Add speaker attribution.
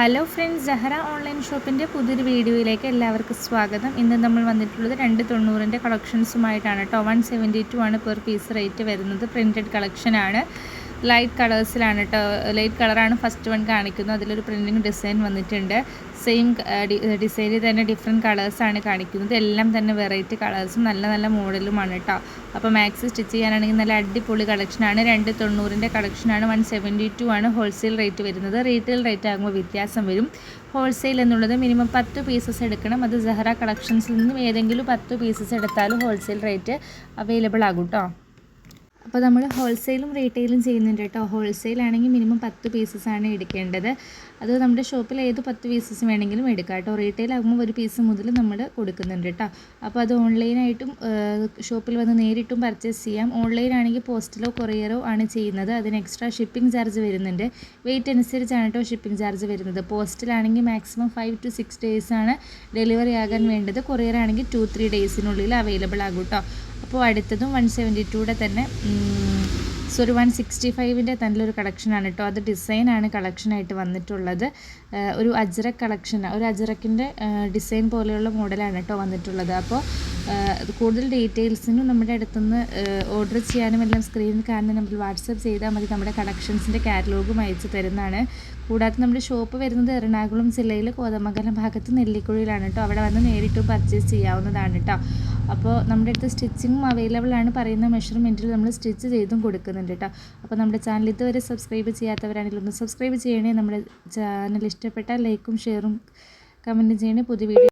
Speaker 1: hello friends ജഹറ online ഷോപ്പിൻ്റെ പുതിയൊരു വീഡിയോയിലേക്ക് എല്ലാവർക്കും സ്വാഗതം ഇന്ന് നമ്മൾ വന്നിട്ടുള്ളത് രണ്ട് തൊണ്ണൂറിൻ്റെ കളക്ഷൻസുമായിട്ടാണ് കേട്ടോ വൺ സെവൻറ്റി ടു ആണ് പെർ പീസ് റേറ്റ് വരുന്നത് പ്രിൻറ്റഡ് കളക്ഷനാണ് ലൈറ്റ് കളേഴ്സിലാണ് കേട്ടോ ലൈറ്റ് കളറാണ് ഫസ്റ്റ് വൺ കാണിക്കുന്നത് അതിലൊരു പ്രിൻറ്റിങ് ഡിസൈൻ വന്നിട്ടുണ്ട് സെയിം ഡിസൈനിൽ തന്നെ ഡിഫറെൻറ്റ് കളേഴ്സാണ് കാണിക്കുന്നത് എല്ലാം തന്നെ വെറൈറ്റി കളേഴ്സും നല്ല നല്ല മോഡലുമാണ് കേട്ടോ അപ്പോൾ മാക്സി സ്റ്റിച്ച് ചെയ്യാനാണെങ്കിൽ നല്ല അടിപൊളി കളക്ഷനാണ് രണ്ട് തൊണ്ണൂറിൻ്റെ കളക്ഷനാണ് വൺ സെവൻറ്റി ടു ആണ് ഹോൾസെയിൽ റേറ്റ് വരുന്നത് റീറ്റെയിൽ റേറ്റ് ആകുമ്പോൾ വ്യത്യാസം വരും ഹോൾസെയിൽ എന്നുള്ളത് മിനിമം പത്ത് പീസസ് എടുക്കണം അത് സെഹറ കളക്ഷൻസിൽ നിന്നും ഏതെങ്കിലും പത്ത് പീസസ് എടുത്താലും ഹോൾസെയിൽ റേറ്റ് അവൈലബിൾ ആകും കേട്ടോ അപ്പോൾ നമ്മൾ ഹോൾസെയിലും റീറ്റെയിലും ചെയ്യുന്നുണ്ട് കേട്ടോ ഹോൾസെയിൽ ആണെങ്കിൽ മിനിമം പത്ത് പീസസ് ആണ് എടുക്കേണ്ടത് അത് നമ്മുടെ ഷോപ്പിൽ ഏത് പത്ത് പീസസ് വേണമെങ്കിലും എടുക്കാം കേട്ടോ റീറ്റെയിൽ ആകുമ്പോൾ ഒരു പീസ് മുതൽ നമ്മൾ കൊടുക്കുന്നുണ്ട് കേട്ടോ അപ്പോൾ അത് ഓൺലൈനായിട്ടും ഷോപ്പിൽ വന്ന് നേരിട്ടും പർച്ചേസ് ചെയ്യാം ഓൺലൈൻ ആണെങ്കിൽ പോസ്റ്റലോ കൊറിയറോ ആണ് ചെയ്യുന്നത് അതിന് എക്സ്ട്രാ ഷിപ്പിംഗ് ചാർജ് വരുന്നുണ്ട് വെയിറ്റ് അനുസരിച്ചാണ് കേട്ടോ ഷിപ്പിംഗ് ചാർജ് വരുന്നത് പോസ്റ്റിലാണെങ്കിൽ മാക്സിമം ഫൈവ് ടു സിക്സ് ഡേയ്സാണ് ഡെലിവറി ആകാൻ വേണ്ടത് കൊറിയർ ആണെങ്കിൽ ടു ത്രീ ഡേയ്സിനുള്ളിൽ അവൈലബിൾ ആകും കേട്ടോ അപ്പോൾ അടുത്തതും വൺ സെവൻറ്റി ടൂടെ തന്നെ സോറി വൺ സിക്സ്റ്റി ഫൈവിൻ്റെ നല്ലൊരു കളക്ഷനാണ് കേട്ടോ അത് ഡിസൈനാണ് കളക്ഷനായിട്ട് വന്നിട്ടുള്ളത് ഒരു അജ്രക് കളക്ഷൻ ഒരു അജ്രക്കിൻ്റെ ഡിസൈൻ പോലെയുള്ള മോഡലാണ് കേട്ടോ വന്നിട്ടുള്ളത് അപ്പോൾ കൂടുതൽ ഡീറ്റെയിൽസിനും നമ്മുടെ അടുത്തുനിന്ന് ഓർഡർ ചെയ്യാനും എല്ലാം സ്ക്രീനിൽ കാണുന്ന നമ്മൾ വാട്സപ്പ് ചെയ്താൽ മതി നമ്മുടെ കളക്ഷൻസിൻ്റെ കാറ്റലോഗും അയച്ചു തരുന്നതാണ് കൂടാതെ നമ്മുടെ ഷോപ്പ് വരുന്നത് എറണാകുളം ജില്ലയിൽ കോതമംഗലം ഭാഗത്ത് നെല്ലിക്കുഴിയിലാണ് കേട്ടോ അവിടെ വന്ന് നേരിട്ട് പർച്ചേസ് ചെയ്യാവുന്നതാണ് കേട്ടോ അപ്പോൾ നമ്മുടെ അടുത്ത് സ്റ്റിച്ചിങ്ങും അവൈലബിൾ ആണ് പറയുന്ന മെഷർമെൻറ്റിൽ നമ്മൾ സ്റ്റിച്ച് ചെയ്തും കൊടുക്കുന്നുണ്ട് കേട്ടോ അപ്പോൾ നമ്മുടെ ചാനൽ ഇതുവരെ സബ്സ്ക്രൈബ് ചെയ്യാത്തവരാണെങ്കിൽ ഒന്ന് സബ്സ്ക്രൈബ് ചെയ്യണേ നമ്മുടെ ചാനൽ ഇഷ്ടപ്പെട്ടാൽ ലൈക്കും ഷെയറും കമൻറ്റും ചെയ്യണേ പുതിയ വീഡിയോ